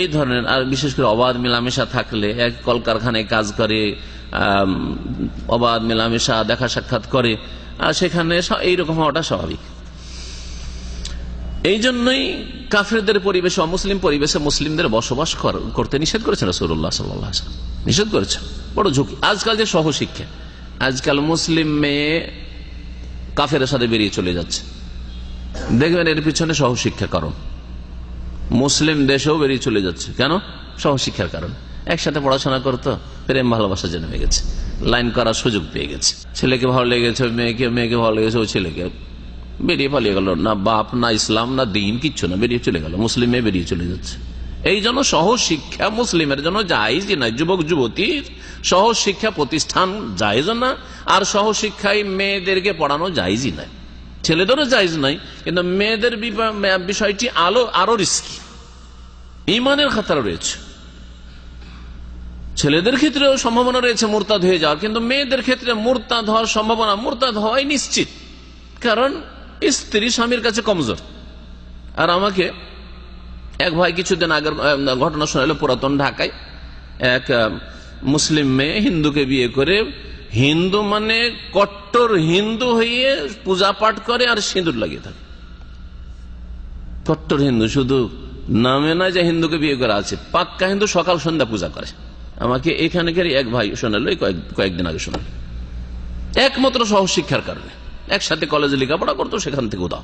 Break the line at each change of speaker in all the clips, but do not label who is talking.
এই ধরনের আর বিশেষ করে অবাধ মেলামেশা থাকলে, এক কলকারখানায় কাজ করে অবাধ মেলামেশা, দেখা সাক্ষাৎ করে, আর সেখানে এইরকম হওয়াটা স্বাভাবিক। এই জন্যই কাফেরদের পরিবেশে, অমুসলিম পরিবেশে মুসলিমদের বসবাস কর- করতে নিষেধ করেছেন রসুল্লাহ সাল্লাহ নিষেধ করেছেন। বড় ঝুঁকি। আজকাল যে সহশিক্ষা, আজকাল মুসলিম মেয়ে কাফের সাথে বেরিয়ে চলে যাচ্ছে। দেখবেন এর পিছনে সহশিক্ষা কারণ। মুসলিম দেশেও বেরিয়ে চলে যাচ্ছে। কেন? সহশিক্ষার কারণ। একসাথে পড়াশোনা করতো, প্রেম, ভালোবাসা জন্মে গেছে। লাইন করার সুযোগ পেয়ে গেছে। ছেলেকে ভালো লেগেছে, মেয়েকে মেয়েকে ভালো লেগেছে ও ছেলেকে বেরিয়ে পালিয়ে গেল। না বাপ, না ইসলাম, না দিন, কিচ্ছু না, বেরিয়ে চলে গেল। মুসলিম বেরিয়ে চলে যাচ্ছে। এই জন্য সহশিক্ষা মুসলিমের জন্য জায়জই নয় যুবক, যুবতীর সহশিক্ষা প্রতিষ্ঠান জায়জ না, আর সহশিক্ষায় মেয়েদেরকে পড়ানো জায়জই নয় ছেলেদেরও জায়জ নাই, কিন্তু মেয়েদের বিষয়টি আলো, আরও রিস্কি ইমানের খাতারা রয়েছে। ছেলেদের ক্ষেত্রেও সম্ভাবনা রয়েছে মোরতাদ হয়ে যাওয়ার, কিন্তু মেয়েদের ক্ষেত্রে মোরতাদ হওয়ার সম্ভাবনা, মোরতাদ হওয়াই নিশ্চিত। কারণ স্ত্রী স্বামীর কাছে কমজোর। আর আমাকে এক ভাই কিছুদিন আগের ঘটনা শোনালো, পুরাতন ঢাকায়। এক মুসলিম মেয়ে হিন্দুকে বিয়ে করে হিন্দু মানে কট্টর হিন্দু হয়ে পূজা পাঠ করে আর সিঁদুর লাগিয়ে থাকে। কট্টর হিন্দু, শুধু নামে না যে হিন্দুকে বিয়ে করা আছে, পাক্কা হিন্দু সকাল সন্ধ্যা পূজা করে। আমাকে এখানকার এক ভাই শোনালো কয়েক- কয়েকদিন আগে শোনালো। একমাত্র সহশিক্ষার কারণে। একসাথে কলেজে লেখাপড়া করতো, সেখান থেকে উদাও।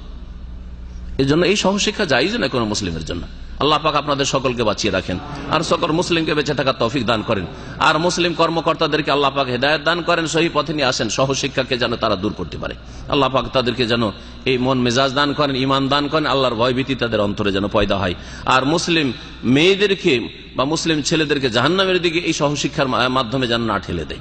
এই জন্য এই সহশিক্ষা যাইজ না কোনো মুসলিমের জন্য। আল্লাহ পাক আপনাদের সকলকে বাঁচিয়ে রাখেন। আর সকল মুসলিমকে বেঁচে থাকার তৌফিক দান করেন। আর মুসলিম কর্মকর্তাদেরকে আল্লাহ পাক হেদায়ত দান করেন, সহি পথে নিয়ে আসেন, সহশিক্ষাকে যেন তারা দূর করতে পারে। আল্লাহ পাক তাদেরকে যেন এই মন মেজাজ দান করেন ইমান দান করেন, আল্লাহর ভয়ভীতি তাদের অন্তরে যেন পয়দা হয়। আর মুসলিম মেয়েদেরকে বা মুসলিম ছেলেদেরকে জাহান্নামের দিকে এই সহশিক্ষার মাধ্যমে যেন না ঠেলে দেয়।